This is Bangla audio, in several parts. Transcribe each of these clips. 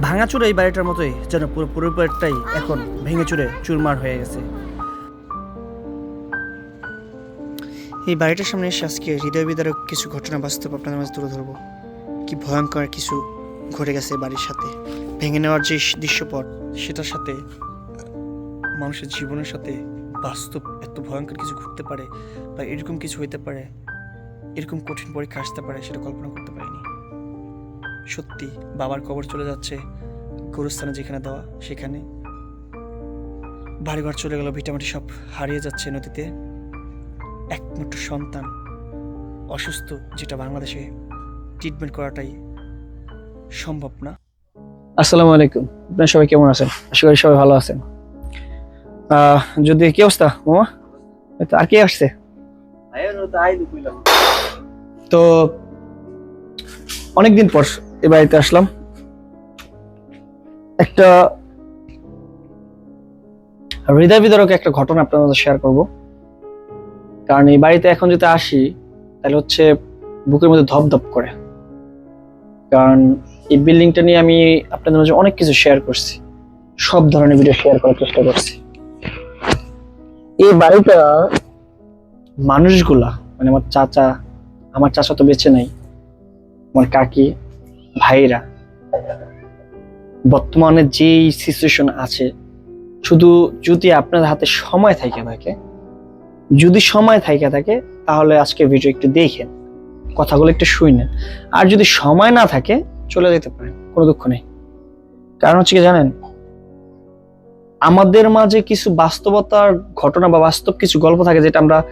ভাঙাচুরে এই বাড়িটার মতোই যেন পুরো পরিবারটাই এখন ভেঙে চুরে চুরমার হয়ে গেছে। এই বাড়িটার সামনে এসে আজকে হৃদয় বিদারক কিছু ঘটনা বাস্তব আপনাদের মাঝে তুলে ধরবো। কি ভয়ঙ্কর কিছু ঘটে গেছে বাড়ির সাথে। ভেঙে নেওয়ার যে দৃশ্যপট, সেটার সাথে, মানুষের জীবনের সাথে বাস্তব এত ভয়ঙ্কর কিছু ঘটতে পারে বা এরকম কিছু হইতে পারে, এরকম কঠিন পরীক্ষা আসতে পারে, সেটা কল্পনা করতে পারিনি। সত্যি বাবার কবর চলে যাচ্ছে গোরস্থানে যেখানে দেওয়া সেখানে। বাড়িঘর চলে গেল ভিটামাটি সব হারিয়ে যাচ্ছে নদীতে। একমাত্র সন্তান অসুস্থ যেটা বাংলাদেশে ট্রিটমেন্ট করাটাই সম্ভব না। আসসালামু আলাইকুম। আপনারা সবাই কেমন আছেন? আশা করি সবাই ভালো আছেন। আহ, যদি কি অবস্থা মামা? আর কে আসছে? তো অনেকদিন পর এ বাড়িতে আসলাম। একটা হৃদয় বিদারক একটা ঘটনা আপনাদের মধ্যে শেয়ার করব। কারণ এই বাড়িতে এখন যদি আসি, তাহলে হচ্ছে বুকের মধ্যে ধপধপ করে। কারণ এই বিল্ডিংটা নিয়ে আমি আপনাদের মাঝে অনেক কিছু শেয়ার করছি। সব ধরনের ভিডিও শেয়ার করার চেষ্টা করছি। এই বাড়িটা মানুষগুলা মানে আমার চাচা আমার চাচা তো বেঁচে নাই, আমার কাকি ভাইরা, বর্তমানে যেই সিচুয়েশন আছে, শুধু যদি আপনাদের হাতে সময় থাকে থাকে, যদি সময় থাকে থাকে, তাহলে আজকে ভিডিও একটু দেখেন, কথাগুলো একটু শুনেন। আর যদি সময় না থাকে, চলে যেতে পারেন, কোনো দুঃখ নেই। কারণ হচ্ছে কি জানেন, আমাদের মাঝে কিছু বাস্তবতার ঘটনা বা বাস্তব কিছু গল্প থাকে যেটা আমরা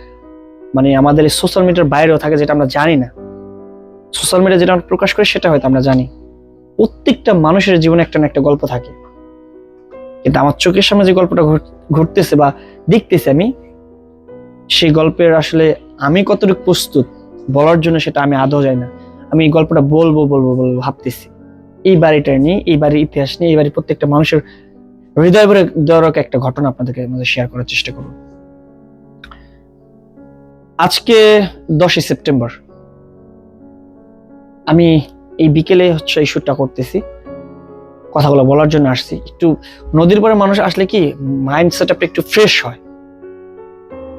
মানে আমাদের সোশ্যাল মিডিয়ার বাইরেও থাকে যেটা আমরা জানি না। সোশ্যাল মিডিয়া যেটা প্রকাশ করি, সেটা হয়তো আমরা জানি। প্রত্যেকটা মানুষের জীবনে একটা না একটা গল্প থাকে। কিন্তু আমার চোখের সামনে যে গল্পটা ঘটতেছে বা দেখতেছি আমি, সেই গল্পের আসলে আমি কতটুকু প্রস্তুত বলার জন্য সেটা আমি আদৌ যাই না। আমি এই গল্পটা বলব বলব বলব ভাবতেছি। এই বাড়িটা নিয়ে, এই বাড়ির ইতিহাস নিয়ে, এই বাড়ির প্রত্যেকটা মানুষের হৃদয় দরক একটা ঘটনা আপনাদেরকে মধ্যে শেয়ার করার চেষ্টা করব। আজকে দশই সেপ্টেম্বর। আমি এই বিকেলে হচ্ছে এই শ্যুটটা করতেছি। কথাগুলো বলার জন্য আসছি। একটু নদীর পরে মানুষ আসলে কি মাইন্ড সেট একটু ফ্রেশ হয়।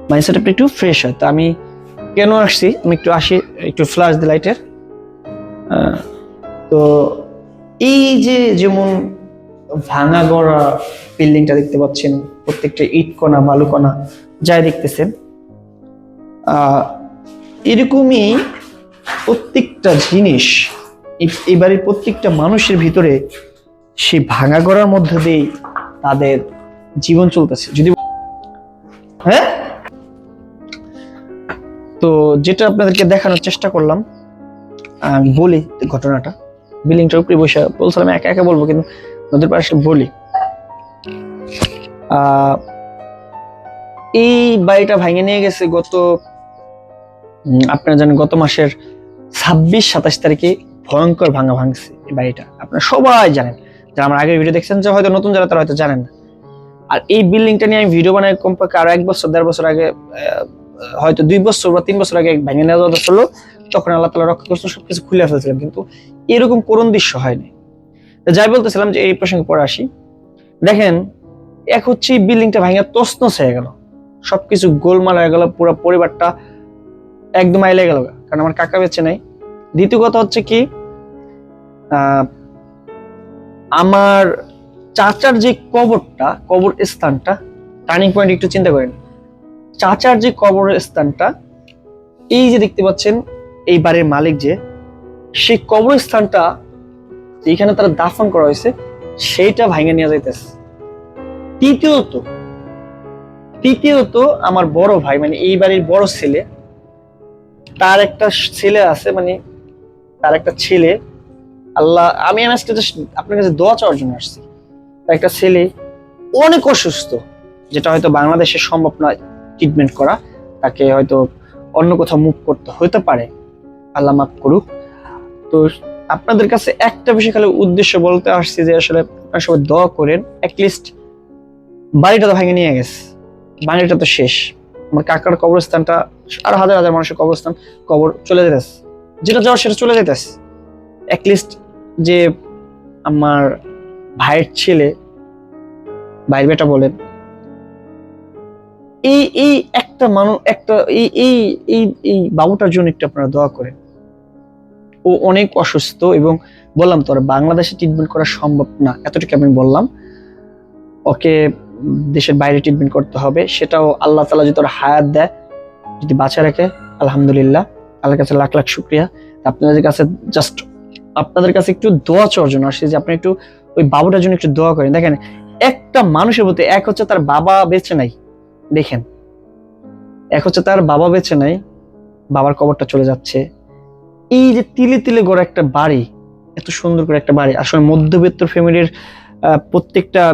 মাইন্ড সেট একটু ফ্রেশ হয়। তো আমি কেন আসছি? আমি একটু আসি, একটু ফ্ল্যাশ দি লাইটের তো এই যে যেমন ভাঙা গড়া বিল্ডিংটা দেখতে পাচ্ছেন, প্রত্যেকটা ইট কণা, বালু কণা, যাই দেখতেছেন এরকমই প্রত্যেকটা জিনিস বাড়ির প্রত্যেকটা মানুষের ভিতরে সেই ভাঙা গড়ার মধ্যে দিয়েই তাদের জীবন চলতেছে। যদি হ্যাঁ? তো যেটা আপনাদেরকে দেখানোর চেষ্টা করলাম আমি বলি ঘটনাটা। বিল্ডিংটার উপরে বসে বলছিলাম, একা একা বলব, কিন্তু নদীর পাশে বলি। এই বাড়িটা ভাঙে নিয়ে গেছে গত আপনারা জানেন গত মাসের ছাব্বিশ, সাতাশ তারিখে ভয়ঙ্কর ভাঙা ভাঙছে এই বাড়িটা। আপনারা সবাই জানেন। যারা আমার আগের ভিডিও দেখছেন, যে হয়তো নতুন যারা, তারা হয়তো জানেন না। আর এই বিল্ডিংটা নিয়ে আমি ভিডিও বানাই কমপক্ষে আরও এক বছর, দেড় বছর আগে হয়তো দুই বছর বা তিন বছর আগে ভেঙে নেওয়া ছিল, তখন আল্লাহ তালা রক্ষা করছিল সবকিছু খুলে ফেলছিলাম। কিন্তু এরকম করুণ দৃশ্য হয়নি। যাই বলতেছিলাম যে এই প্রসঙ্গে পরে আসি। দেখেন, এক হচ্ছে এই বিল্ডিংটা ভাঙে তসনস হয়ে গেল। সবকিছু গোলমাল হয়ে গেল, পুরো পরিবারটা একদম আইলে গেল কারণ আমার কাকা বেঁচে নাই। দ্বিতীয় কথা হচ্ছে কি আমার চাচার যে কবরটা, কবর স্থানটা টার্নিং পয়েন্ট একটু চিন্তা করেন। চাচার যে কবর স্থানটা, এই যে দেখতে পাচ্ছেন, এই বাড়ির মালিক যে, সেই কবরস্থানটা যেখানে তারা দাফন করা হয়েছে, সেইটা ভাঙে নিয়ে যাইতেছে। তৃতীয়ত তৃতীয়ত আমার বড় ভাই মানে এই বাড়ির বড় ছেলে তার একটা ছেলে আছে মানে তার একটা ছেলে। আল্লাহ, আমি আজকে just আপনার কাছে দোয়া চাওয়ার জন্য আসছি। তার একটা ছেলে অনেক অসুস্থ, যেটা হয়তো বাংলাদেশে সম্ভব নয় ট্রিটমেন্ট করা। তাকে হয়তো অন্য কোথাও মুভ করতে হতে পারে। আল্লাহ মাফ করুক। তো আপনাদের কাছে একটা বিষয় খালি উদ্দেশ্য বলতে আসছি যে আসলে আপনারা সবাই দোয়া করেন অ্যাটলিস্ট বাড়িটা তো ভেঙে নিয়ে গেছে। বাড়িটা তো শেষ। আমার কাকার কবরস্থানটা, আরও হাজার হাজার মানুষের কবরস্থান, কবর চলে যেতেছে। যেটা যাওয়ার, সেটা চলে যেতেছে। অ্যাটলিস্ট যে আমার ভাইয়ের ছেলে, ভাইয়ের বেটা বলেন, এই এই একটা মানুষ একটা, এই এই এই এই বাবুটার জন্য একটু আপনারা দোয়া করেন। ও অনেক অসুস্থ এবং বললাম তো বাংলাদেশে ট্রিটমেন্ট করা সম্ভব না। এতটুকু আমি বললাম। ওকে দেশের বাইরে ট্রিটমেন্ট করতে হবে, সেটাও আল্লাহ তালা যদি ওর হায়াত দেয়, যদি বাঁচা রাখে, আলহামদুলিল্লাহ, আল্লাহর কাছে লাখ লাখ শুক্রিয়া। আপনাদের কাছে জাস্ট আপনাদের কাছে একটু দোয়া চাওয়ার জন্য আসছে যে আপনি একটু ওই বাবুটার জন্য একটু দোয়া করেন। দেখেন, একটা মানুষের প্রতি, এক হচ্ছে তার বাবা বেঁচে নাই, দেখেন। এক হচ্ছে তার বাবা বেঁচে নাই, বাবার কবরটা চলে যাচ্ছে। এই যে তিলে তিলে গড়া একটা বাড়ি, এত সুন্দর করে একটা বাড়ি, আসলে মধ্যবিত্ত ফ্যামিলির প্রত্যেকটা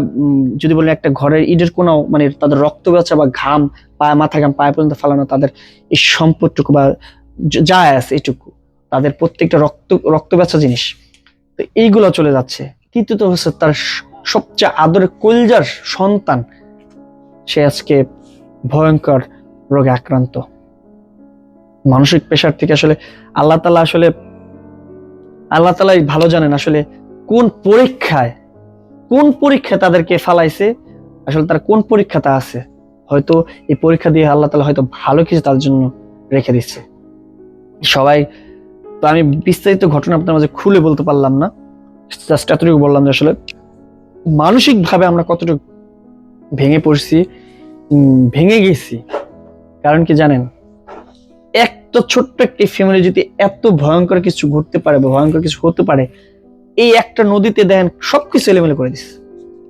যদি বলেন একটা ঘরের ইটের কোনো মানে তাদের রক্ত বেচা বা ঘাম পায়ে মাথা ঘাম, পায়ে পর্যন্ত ফালানো, তাদের এই সম্পদটুকু বা য- আছে এটুকু, তাদের প্রত্যেকটা রক্ত রক্ত বেচা জিনিস। তো এইগুলো চলে যাচ্ছে। তৃতীয়ত হচ্ছে তার সবচেয়ে আদরের কলজার সন্তান, সে আজকে ভয়ঙ্কর রোগে আক্রান্ত। মানসিক পেশার থেকে আসলে আল্লাহ তালা আসলে, আল্লাহ তালাই ভালো জানেন আসলে কোন পরীক্ষায় কোন পরীক্ষা তাদেরকে ফালাইছে? আসলে তার কোন পরীক্ষাটা আছে? হয়তো এই পরীক্ষা দিয়ে আল্লাহ তালা হয়তো ভালো কিছু তার জন্য রেখে দিচ্ছে। সবাই, তো আমি বিস্তারিত ঘটনা আপনার মাঝে খুলে বলতে পারলাম না। জাস্ট এতটুকু বললাম যে আসলে মানসিক ভাবে আমরা কতটুকু ভেঙে পড়ছি ভেঙে গেছি। কারণ কি জানেন? একটা ছোট্ট একটি ফ্যামিলি যদি এত ভয়ঙ্কর কিছু ঘটতে পারে বা ভয়ঙ্কর কিছু হতে পারে এই একটা নদীতে দেখেন সবকিছু এলোমেলো করে দিচ্ছে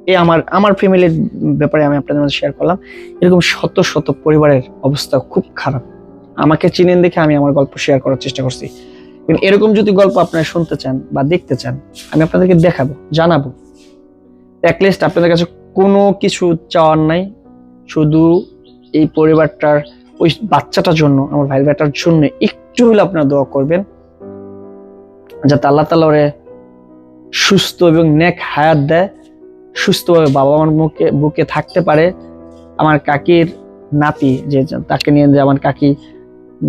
এই আমার আমার ফ্যামিলির ব্যাপারে আমি আপনাদের মাঝে শেয়ার করলাম। এরকম শত শত পরিবারের অবস্থা খুব খারাপ। আমাকে চিনেন দেখে আমি আমার গল্প শেয়ার করার চেষ্টা করছি। এরকম যদি গল্প আপনারা শুনতে চান বা দেখতে চান, আমি আপনাদেরকে দেখাবো, জানাব। অ্যাটলিস্ট আপনাদের কাছে কোনো কিছু চাওয়ার নাই। শুধু এই পরিবারটার, ওই বাচ্চাটার জন্য, আমার ভাই বেটার জন্য একটু হলে আপনারা দোয়া করবেন। যাতে আল্লাহ তালা সুস্থ এবং নেক হায়াত দেয়, সুস্থভাবে বাবা মার মুখে, বুকে থাকতে পারে। আমার কাকির নাতি যে তাকে নিয়ে আমার কাকি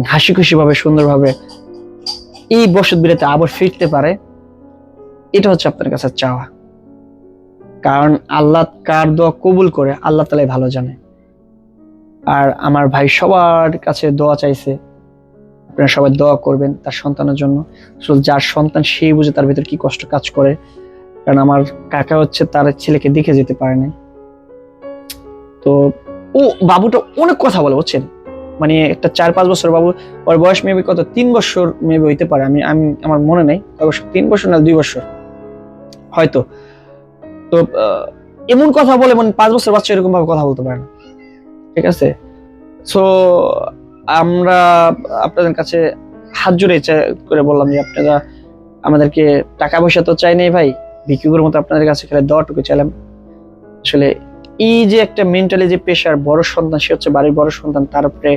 হাসি খুশি ভাবে সুন্দরভাবে এই বসত বিরাতে আবার ফিরতে পারে, এটা হচ্ছে আপনার কাছে চাওয়া। কারণ আল্লাহ কার দোয়া কবুল করে, আল্লাহ তালাই ভালো জানে। আর আমার ভাই সবার কাছে দোয়া চাইছে আপনারা সবাই দোয়া করবেন তার সন্তানের জন্য। যার সন্তান সেই বুঝে তার ভিতর কি কষ্ট কাজ করে। কারণ আমার কাকা হচ্ছে তার ছেলেকে দেখে যেতে পারে নাই। তো ও বাবুটা অনেক কথা বলে, বুঝছেন? মানে একটা চার পাঁচ বছর বাবু, ওর বয়স মেবি কত? তিন বছর মেবি হইতে পারে। আমি আমি, আমার মনে নেই। বছর তিন বছর না, দুই বছর। হয়তো। তো এমন কথা বলে মানে পাঁচ বছর বাচ্চা এরকম ভাবে কথা বলতে পারে না। ঠিক আছে? সো আমরা আপনাদের কাছে হাত জুড়ে করে বললাম যে আপনারা আমাদেরকে টাকা পয়সা তো চাই নাই ভাই ভিক্ষুকের মতো আপনাদের কাছে খেলে দেওয়াটুকু চাইলাম। আসলে এই যে একটা মেন্টালি যে পেশার বড় সন্তান, সে হচ্ছে বাড়ির বড় সন্তান, তার উপরে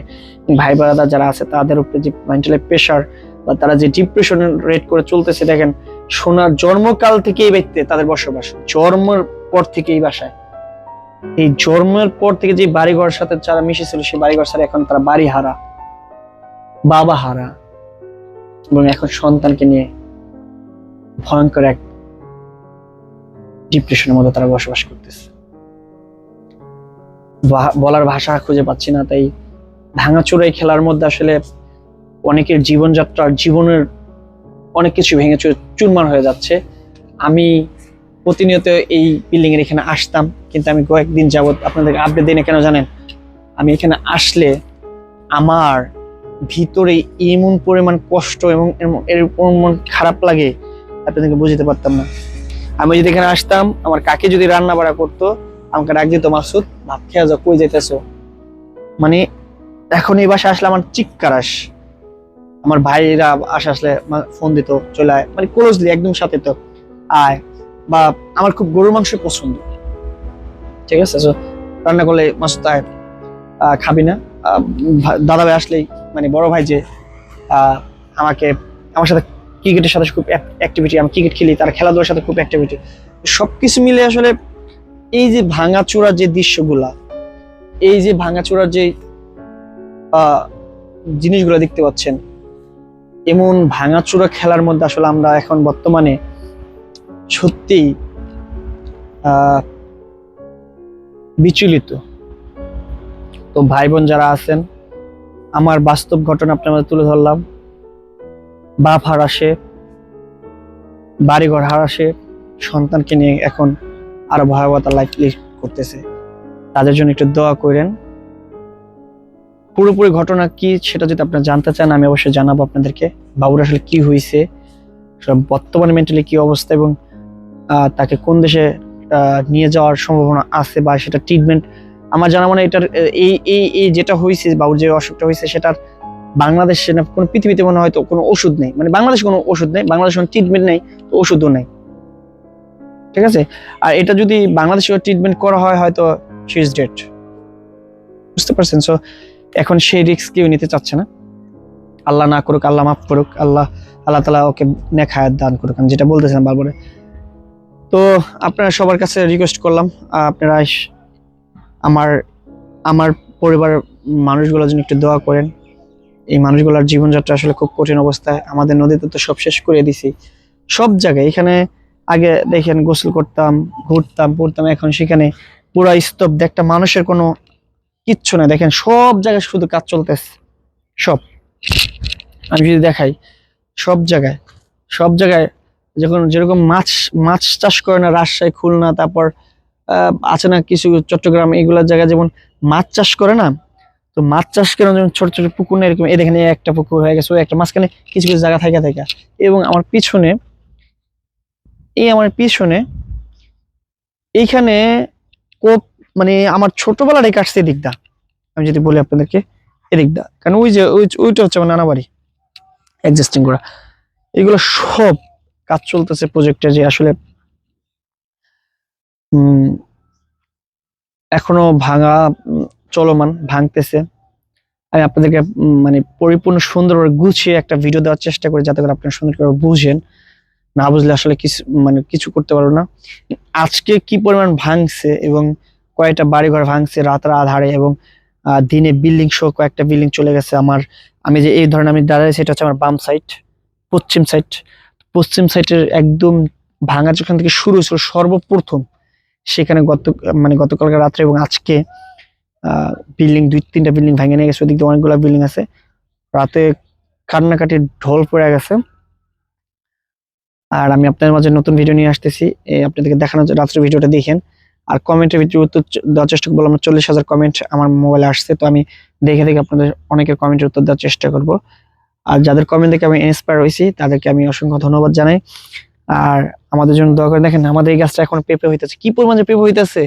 ভাই বারাদা যারা আছে, তাদের উপরে যে মেন্টালি প্রেশার বা তারা যে ডিপ্রেশন রেট করে চলতেছে, দেখেন, সোনার জন্মকাল থেকেই ব্যক্তি তাদের বসবাস, জন্মের পর থেকেই বাসায়। এই জন্মের পর থেকে যে বাড়িঘর সাথে যারা মিশেছিল, সেই বাড়িঘর ছাড়া এখন তারা বাড়ি হারা, বাবা হারা এবং এখন সন্তানকে নিয়ে ভয়ঙ্কর এক ডিপ্রেশনের মধ্যে তারা বসবাস করতেছে। বলার ভাষা খুঁজে পাচ্ছি না, তাই ভাঙাচোরাই খেলার মধ্যে আসলে অনেকের জীবনযাত্রার জীবনের অনেক কিছু ভেঙে চুর- চুরমার হয়ে যাচ্ছে। আমি প্রতিনিয়ত এই বিল্ডিং এর এখানে আসতাম। কিন্তু আমি কয়েকদিন যাবৎ আপনাদেরকে আপডেট দিই না, কেন জানেন? আমি এখানে আসলে আমার ভিতরে এমন পরিমাণ কষ্ট এবং এরকম খারাপ লাগে, আপনাদেরকে বুঝতে পারতাম না। আমি যদি এখানে আসতাম, আমার কাকে যদি রান্না বাড়া করতো, আমাকে ডাক দিত, মাসুদ, ভাত খেয়ে যাও, কই যাইতেছো? মানে এখন এই বাসায় আসলে আমার চিৎকার আস। আমার ভাইরা আসা আসলে ফোন দিত, চলে আয়। মানে ক্লোজলি একদম সাথে তো। আয়। বা আমার খুব গরুর মাংস পছন্দ। ঠিক আছে? রান্না করলে আহ, খাবি না। দাদা ভাই আসলেই মানে বড় ভাই যে আমাকে আমার সাথে ক্রিকেটের সাথে খুব অ্যাক্টিভিটি আমি ক্রিকেট খেলি তার খেলাধুলার সাথে খুব অ্যাক্টিভিটি সবকিছু মিলে আসলে এই যে ভাঙাচোরা যে দৃশ্যগুলা এই যে ভাঙাচোরার যে জিনিসগুলো দেখতে পাচ্ছেন এমন ভাঙাচোরা খেলার মধ্যে আসলে আমরা এখন বর্তমানে সত্যি আহ, বিচলিত। তো ভাই বোন যারা আছেন, আমার বাস্তব ঘটনা আপনার তুলে ধরলাম। বাপ হারাসে বাড়িঘর হারাসে সন্তানকে নিয়ে এখন আরও ভয়াবহতা লাইফ লিড করতেছে। তাদের জন্য একটু দোয়া করেন। পুরোপুরি ঘটনা কি সেটা যদি আপনারা জানতে চান, আমি অবশ্যই জানাব আপনাদেরকে। বাবুর আসলে কি হয়েছে বর্তমানে মেন্টালি কি অবস্থা এবং তাকে কোন দেশে নিয়ে যাওয়ার সম্ভাবনা আছে বা সেটা ট্রিটমেন্ট আমার জানা মানে এটার, এই এই এই যেটা হয়েছে বাবুর যে অসুখটা হয়েছে সেটার বাংলাদেশে না, কোনো পৃথিবীতে মনে হয়তো কোনো ওষুধ নেই। মানে বাংলাদেশে কোনো ওষুধ নেই, বাংলাদেশে কোনো ট্রিটমেন্ট নেই, তো ওষুধও নেই। ঠিক আছে? আর এটা যদি বাংলাদেশে ট্রিটমেন্ট করা হয়, হয়তো শি ডেড বুঝতে পারছেন? সো এখন সেই রিস্ক কেউ নিতে চাচ্ছে না। আল্লাহ না করুক, আল্লাহ মাফ করুক, আল্লাহ আল্লাহ তালা ওকে নেক হায়াত দান করুক। আমি যেটা বলতেছিলাম বারবারে তো আপনারা সবার কাছে রিকোয়েস্ট করলাম আপনারা আমার আমার পরিবারের মানুষগুলোর জন্য একটু দোয়া করেন। এই মানুষগুলোর জীবনযাত্রা আসলে খুব কঠিন অবস্থায়, আমাদের নদীতে তো সব শেষ করে দিছি। সব জায়গায়, এখানে আগে দেখেন গোসল করতাম, ঘুরতাম, পড়তাম, এখন সেখানে পুরো স্তব্ধ, একটা মানুষের কোনো কিচ্ছু না দেখেন সব জায়গায় শুধু কাজ চলতেছে, সব। আমি যদি দেখাই, সব জায়গায় সব জায়গায় যখন যেরকম মাছ মাছ চাষ করে না, রাজশাহী, খুলনা, তারপর আছে না কিছু চট্টগ্রাম এইগুলোর জায়গায় যেমন মাছ চাষ করে না, তো মাছ চাষ করে যেমন ছোট ছোট পুকুর না, এরকম, এই একটা পুকুর হয়ে গেছে, ওই একটা মাঝখানে কিছু কিছু জায়গা থাকে থাকে এবং আমার পিছনে, এই আমার পিছনে, এইখানে কোপ মানে আমার ছোটবেলাটাই কাটছে এদিকটা আমি যদি বলি আপনাদেরকে এদিকটা কারণ ওই যে, ওই- ওইটা হচ্ছে আমার নানা বাড়ি এক্সিস্টিং করা। এগুলো সব কাজ চলতেছে প্রজেক্টে যে আসলে এখনও ভাঙা চলমান, ভাঙতেছে। আমি আপনাদেরকে মানে পরিপূর্ণ সুন্দর গুছিয়ে একটা ভিডিও দেওয়ার চেষ্টা করি যাতে করে আপনারা সুন্দর করে বুঝেন। না বুঝলে আসলে কিছু মানে কিছু করতে পারব না। আজকে কি পরিমাণ ভাঙছে এবং কয়েকটা বাড়িঘর ভাঙছে রাতের আধারে এবং দিনে বিল্ডিং সহ কয়েকটা বিল্ডিং চলে গেছে আমার, আমি যে এই ধরনের আমি দাঁড়াই, সেটা হচ্ছে আমার বাম সাইড পশ্চিম সাইড পশ্চিম সাইডের একদম ভাঙা যেখান থেকে শুরু হয়েছিল সর্বপ্রথম, সেখানে গত মানে গতকালকে রাত্রে এবং আজকে বিল্ডিং দুই, তিনটা বিল্ডিং ভেঙে নিয়ে গেছে, ওদিক দিয়ে অনেকগুলো বিল্ডিং আছে। রাতে কান্নাকাটির ঢোল পড়ে গেছে। আর আমি আপনাদের মাঝে নতুন ভিডিও নিয়ে আসতেছি। আপনাদেরকে জন্য রাত্রে ভিডিওটা দেখেন। আর কমেন্টের ভিতরে উত্তর দেওয়ার চেষ্টা করব। আমার চল্লিশ হাজার কমেন্ট আমার মোবাইলে আসছে, তো আমি দেখে দেখে আপনাদের অনেকের কমেন্টের উত্তর দেওয়ার চেষ্টা করব। আর যাদের কমেন্ট দেখে আমি ইন্সপায়ার হয়েছি, তাদেরকে আমি অসংখ্য ধন্যবাদ জানাই। আর আমাদের জন্য দোয়া করে দেখেন, আমাদের এই গাছটা এখন পেঁপে হইতেছে। কি পরিমাণ যে পেঁপে হইতেছে?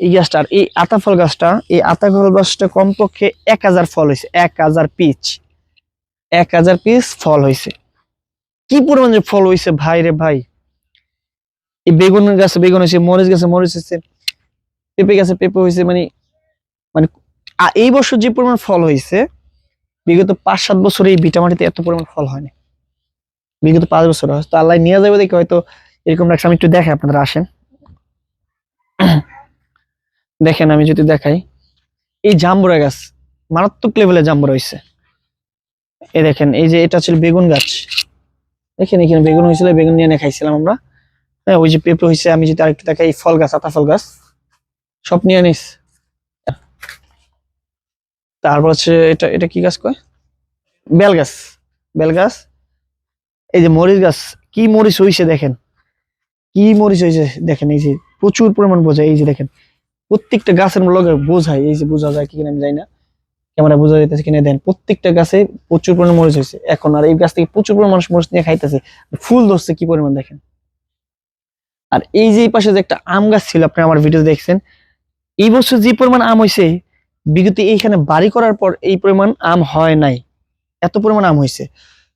এই গাছটা আর এই আতা ফল গাছটা, এই আতা ফল গাছটা কমপক্ষে এক হাজার ফল হয়েছে এক হাজার পিচ। এক হাজার পিস ফল হয়েছে কি পরিমাণ যে ফল হয়েছে ভাই রে ভাই? এই বেগুন গাছে বেগুন হয়েছে মরিচ গাছে মরিচ হয়েছে পেঁপে গাছে পেঁপে হয়েছে মানে মানে এই বছর যে পরিমাণ ফল হয়েছে বিগত পাঁচ সাত বছরে এই ভিটামাটিতে এত পরিমাণ ফল হয়নি। বিগত পাঁচ বছর হয়তো আল্লাহ নিয়ে যাবে দেখে হয়তো এরকম রাখছে আমি একটু দেখে আপনারা আসেন। দেখেন, আমি যদি দেখাই। এই জাম্বুরা গাছ, মারাত্মক লেভেলে জাম্বুরা হয়েছে এই দেখেন, এই যে এটা ছিল বেগুন গাছ। দেখেন, এখানে বেগুন হয়েছিল, বেগুন নিয়ে খাইছিলাম আমরা। হ্যাঁ ওই যে পেঁপে হয়েছে, আমি যদি আরেকটু দেখাই ফল গাছ, আতা ফল গাছ, সব নিয়ে নিস। তারপর হচ্ছে এটা এটা কি গাছ কয়? বেল গাছ বেল গাছ এই যে মরিচ গাছ, কি মরিচ হইছে দেখেন। কি মরিচ হয়েছে দেখেন, এই যে প্রচুর পরিমাণ বোঝায়, এই যে দেখেন। প্রত্যেকটা গাছের লগে বোঝায়, এই যে বোঝা যায় কিনা আমি জানি না। ক্যামেরা বোঝা যাইতেছে কিনা দেন, প্রত্যেকটা গাছে প্রচুর পরিমাণ মরিচ হয়েছে এখন আর এই গাছ থেকে প্রচুর পরিমাণ মানুষ মরিচ নিয়ে খাইতেছে। ফুল ধরছে কি পরিমাণ দেখেন। আর এই যে পাশে যে একটা আম গাছ ছিল, আপনি আমার ভিডিও দেখছেন, এই বছর যে পরিমাণ আম হয়েছে বিগত এইখানে বাড়ি করার পর এই পরিমাণ আম হয় নাই। এত পরিমাণ আম হয়েছে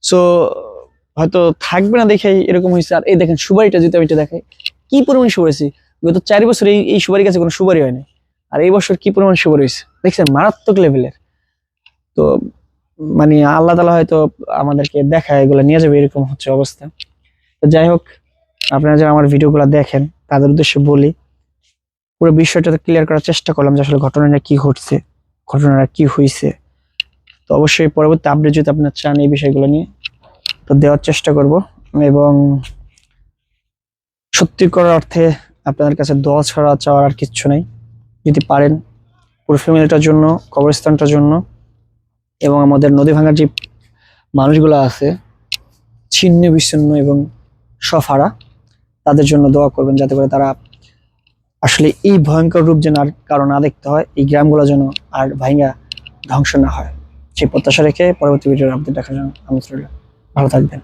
সো হয়তো থাকবে না দেখে এরকম হয়েছে আর এই দেখেন সুবারিটা যদি আমি এটা দেখাই, কি পরিমাণ সুপারি হয়েছে গত চার বছর এই এই সুপারি গাছে কোনো সুপারি হয় নাই আর এই বছর কি পরিমাণ সুপারি হয়েছে দেখছেন মারাত্মক লেভেলের তো মানে আল্লাহ তালা হয়তো আমাদেরকে দেখায়, এগুলো নিয়ে যাবে, এরকম হচ্ছে অবস্থা। তো যাই হোক, আপনারা যারা আমার ভিডিওগুলো দেখেন, তাদের উদ্দেশ্যে বলি পুরো বিষয়টা ক্লিয়ার করার চেষ্টা করলাম যে আসলে ঘটনাটা কি ঘটছে, ঘটনাটা কি হয়েছে তো অবশ্যই পরবর্তী আপডেট যদি আপনার চান এই বিষয়গুলো নিয়ে, তো দেওয়ার চেষ্টা করব এবং সত্যি করার অর্থে আপনাদের কাছে দোয়া ছাড়া চাওয়ার আর কিচ্ছু নেই। যদি পারেন পুরো ফ্যামিলিটার জন্য, কবরস্থানটার জন্য এবং আমাদের নদী ভাঙার যে মানুষগুলো আছে, ছিন্ন বিচ্ছিন্ন এবং সফারা, তাদের জন্য দোয়া করবেন যাতে করে তারা আসলে এই ভয়ঙ্কর রূপ যেন আর কারও না দেখতে হয়, এই গ্রামগুলো যেন আর ভাইঙ্গা ধ্বংস না হয়। সেই প্রত্যাশা রেখে পরবর্তী ভিডিওর আপডেট দেখার জন্য আমন্ত্রণ ভালো থাকবেন।